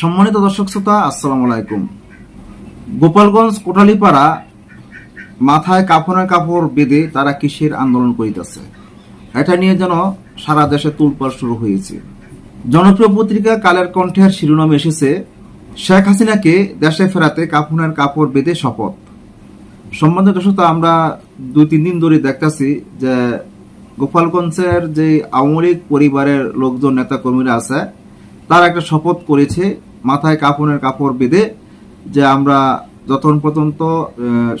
সম্মানিত দর্শক শ্রোতা, আসসালামু আলাইকুম। গোপালগঞ্জ কোটালীপাড়া মাথায় কাফনের কাপড় বেঁধে তারা কিসের আন্দোলন করিতেছে? এটা নিয়ে যেন সারা দেশে তুলপাড় শুরু হয়েছে। জনপ্রিয় পত্রিকা কালের কণ্ঠের শিরোনাম এসেছে, শেখ হাসিনাকে দেশে ফেরাতে কাফনের কাপড় বেঁধে শপথ। সম্বন্ধে দর্শক আমরা দুই, তিন দিন ধরে দেখতেছি যে গোপালগঞ্জের যে আওয়ামী পরিবারের লোকজন নেতা কর্মীরা আছে তারা একটা শপথ করেছে মাথায় কাপনের কাপড় বেঁধে যে আমরা যতক্ষণ পর্যন্ত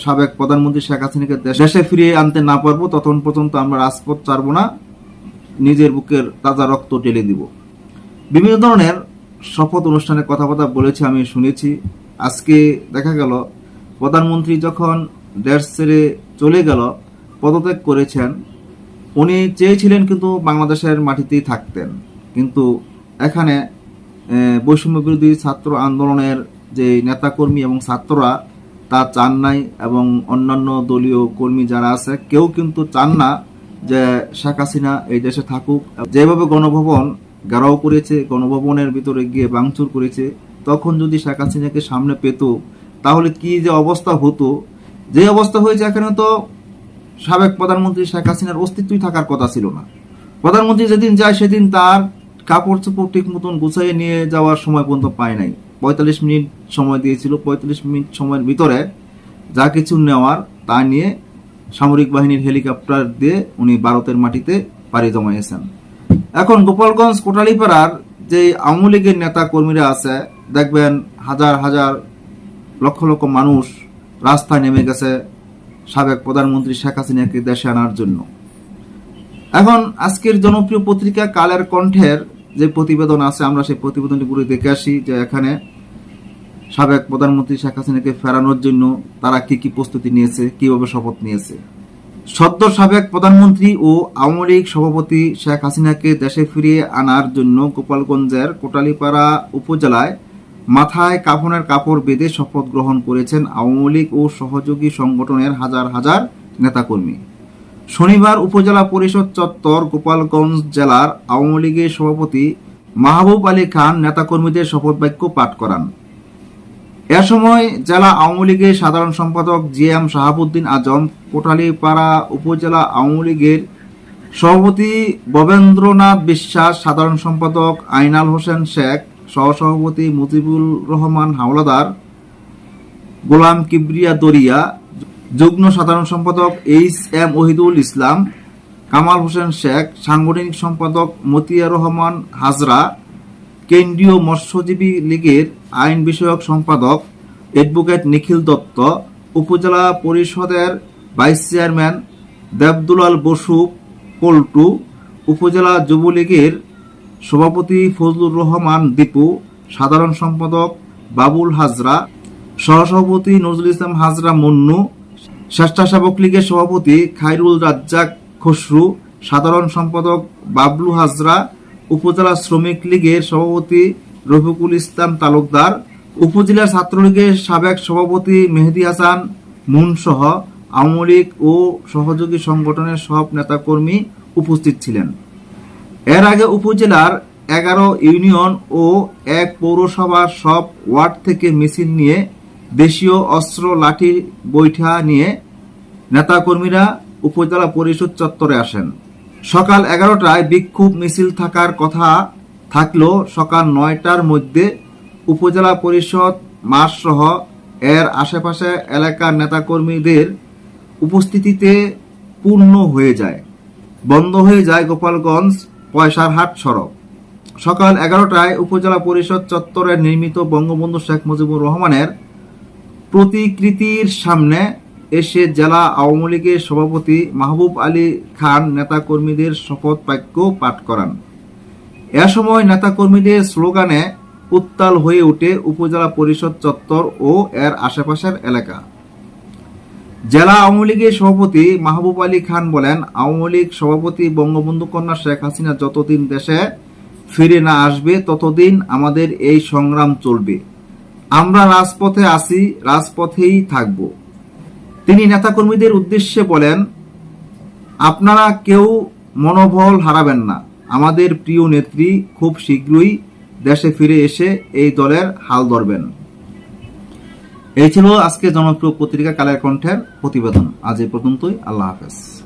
সাবেক প্রধানমন্ত্রী শেখ হাসিনাকে দেশে ফিরিয়ে আনতে না পারব ততক্ষণ পর্যন্ত আমরা রাজপথ ছাড়বো না, নিজের বুকের তাজা রক্ত ঢেলে দিব। বিভিন্ন ধরনের শপথ অনুষ্ঠানে কথাবার্তা বলেছে, আমি শুনেছি। আজকে দেখা গেল, প্রধানমন্ত্রী যখন দেশ ছেড়ে চলে গেল, পদত্যাগ করেছেন, উনি চেয়েছিলেন কিন্তু বাংলাদেশের মাটিতেই থাকতেন। কিন্তু এখানে বৈষম্য বিরোধী ছাত্র আন্দোলনের যে নেতাকর্মী এবং ছাত্ররা, তা চান নাই এবং অন্যান্য দলীয় কর্মী যারা আছে, কেউ কিন্তু চান না যে শেখ হাসিনা এই দেশে থাকুক। যেভাবে গণভবন ঘেরাও করেছে, গণভবনের ভিতরে গিয়ে ভাঙচুর করেছে, তখন যদি শেখ হাসিনাকে সামনে পেত, তাহলে কি যে অবস্থা হতো? যে অবস্থা হয়েছে এখানে তো সাবেক প্রধানমন্ত্রী শেখ হাসিনার অস্তিত্বই থাকার কথা ছিল না। প্রধানমন্ত্রী যেদিন যায়, সেদিন তার কাপড় চোপড় ঠিক মতন গুছাইয়ে নিয়ে যাওয়ার সময় পর্যন্ত পায় নাই। পঁয়তাল্লিশ মিনিট সময় দিয়েছিল। পঁয়তাল্লিশ মিনিট সময়ের ভিতরে যা কিছু নেওয়ার তা নিয়ে সামরিক বাহিনীর হেলিকপ্টার দিয়ে উনি ভারতের মাটিতে পাড়ি জমাইয়েছেন এখন গোপালগঞ্জ কোটালীপাড়ার যে আওয়ামী লীগের নেতা কর্মীরা আছে, দেখবেন হাজার হাজার লক্ষ লক্ষ মানুষ রাস্তায় নেমে গেছে সাবেক প্রধানমন্ত্রী শেখ হাসিনাকে দেশে আনার জন্য। এখন আজকের জনপ্রিয় পত্রিকা কালের কণ্ঠের যে প্রতিবেদন আছে, আমরা সেই প্রতিবেদনটি পুরো দেখে আসি যে এখানে সাবেক প্রধানমন্ত্রী শেখ হাসিনাকে ফেরানোর জন্য তারা কি কি প্রস্তুতি নিয়েছে, কীভাবে শপথ নিয়েছে। সদ্য সাবেক প্রধানমন্ত্রী ও আওয়ামী লীগ সভাপতি শেখ হাসিনাকে দেশে ফিরিয়ে আনার জন্য গোপালগঞ্জের কোটালীপাড়া উপজেলায় মাথায় কাফনের কাপড় বেঁধে শপথ গ্রহণ করেছেন আওয়ামী লীগ ও সহযোগী সংগঠনের হাজার হাজার নেতাকর্মী। শনিবার উপজেলা পরিষদ চত্বর গোপালগঞ্জ জেলার আওয়ামী লীগের সভাপতি মাহবুব আলী খান নেতাকর্মীদের শপথ বাক্য পাঠ করান। এ সময় জেলা আওয়ামী লীগের সাধারণ সম্পাদক জি এম শাহাবুদ্দিন আজম কোটালীপাড়া উপজেলা আওয়ামী লীগের সভাপতি ববেন্দ্রনাথ বিশ্বাস, সাধারণ সম্পাদক আইনাল হোসেন শেখ, সহসভাপতি মুজিবুর রহমান হাওলাদার, গোলাম কিবরিয়া দরিয়া যুগ্ম সাধারণ সম্পাদক এইচ এম ওহিদুল ইসলাম, কামাল হোসেন শেখ, সাংগঠনিক সম্পাদক মতিয়া রহমান হাজরা, কেন্দ্রীয় মৎস্যজীবী লীগের আইন বিষয়ক সম্পাদক অ্যাডভোকেট নিখিল দত্ত, উপজেলা পরিষদের ভাইস চেয়ারম্যান দেবদুলাল বসু পল্টু, উপজেলা যুবলীগের সভাপতি ফজলুর রহমান দীপু, সাধারণ সম্পাদক বাবুল হাজরা, সহসভাপতি নজরুল ইসলাম হাজরা মন্নু স্বেচ্ছাসেবক লীগের সভাপতি খায়রুল রাজ্জাক খসরু, সাধারণ সম্পাদক বাবলু হাজরা, উপজেলা শ্রমিক লীগের সভাপতি রফিকুল ইসলাম তালুকদার উপজেলা ছাত্রলীগের সাবেক সভাপতি মেহেদি হাসান মুন সহ আওয়ামী লীগ ও সহযোগী সংগঠনের সব নেতাকর্মী উপস্থিত ছিলেন। এর আগে উপজেলার এগারো ইউনিয়ন ও এক পৌরসভার সব ওয়ার্ড থেকে মিছিল নিয়ে দেশীয় অস্ত্র, লাঠি, বৈঠা নিয়ে নেতাকর্মীরা উপজেলা পরিষদ চত্বরে আসেন। সকাল এগারোটায় বিক্ষোভ মিছিল থাকার কথা থাকলেও সকাল নয়টার মধ্যে উপজেলা পরিষদ মাসসহ এর আশেপাশে এলাকার নেতাকর্মীদের উপস্থিতিতে পূর্ণ হয়ে যায়। বন্ধ হয়ে যায় গোপালগঞ্জ পয়সারহাট সড়ক। সকাল এগারোটায় উপজেলা পরিষদ চত্বরে নির্মিত বঙ্গবন্ধু শেখ মুজিবুর রহমানের প্রতিকৃতির সামনে এসে জেলা আওয়ামী লীগের সভাপতি মাহবুব আলী খান নেতাকর্মীদের শপথ বাক্য পাঠ করান। এ সময় নেতাকর্মীদের স্লোগানে, উত্তাল হয়ে ওঠে উপজেলা পরিষদ চত্বর ও এর আশেপাশের এলাকা। জেলা আওয়ামী লীগের সভাপতি মাহবুব আলী খান বলেন, আওয়ামী লীগ সভাপতি বঙ্গবন্ধু কন্যা শেখ হাসিনা যতদিন দেশে ফিরে না আসবে, ততদিন আমাদের এই সংগ্রাম চলবে। আমরা রাজপথে আছি, রাজপথেই থাকব। তিনি নেতাকর্মীদের উদ্দেশ্যে বলেন, আপনারা কেউ মনোবল হারাবেন না। আমাদের প্রিয় নেত্রী খুব শীঘ্রই দেশে ফিরে এসে এই দলের হাল ধরবেন। এই ছিল আজকে জনপ্রিয় পত্রিকা কালের কণ্ঠের প্রতিবেদন। আজ এই পর্যন্তই। আল্লাহ হাফেজ।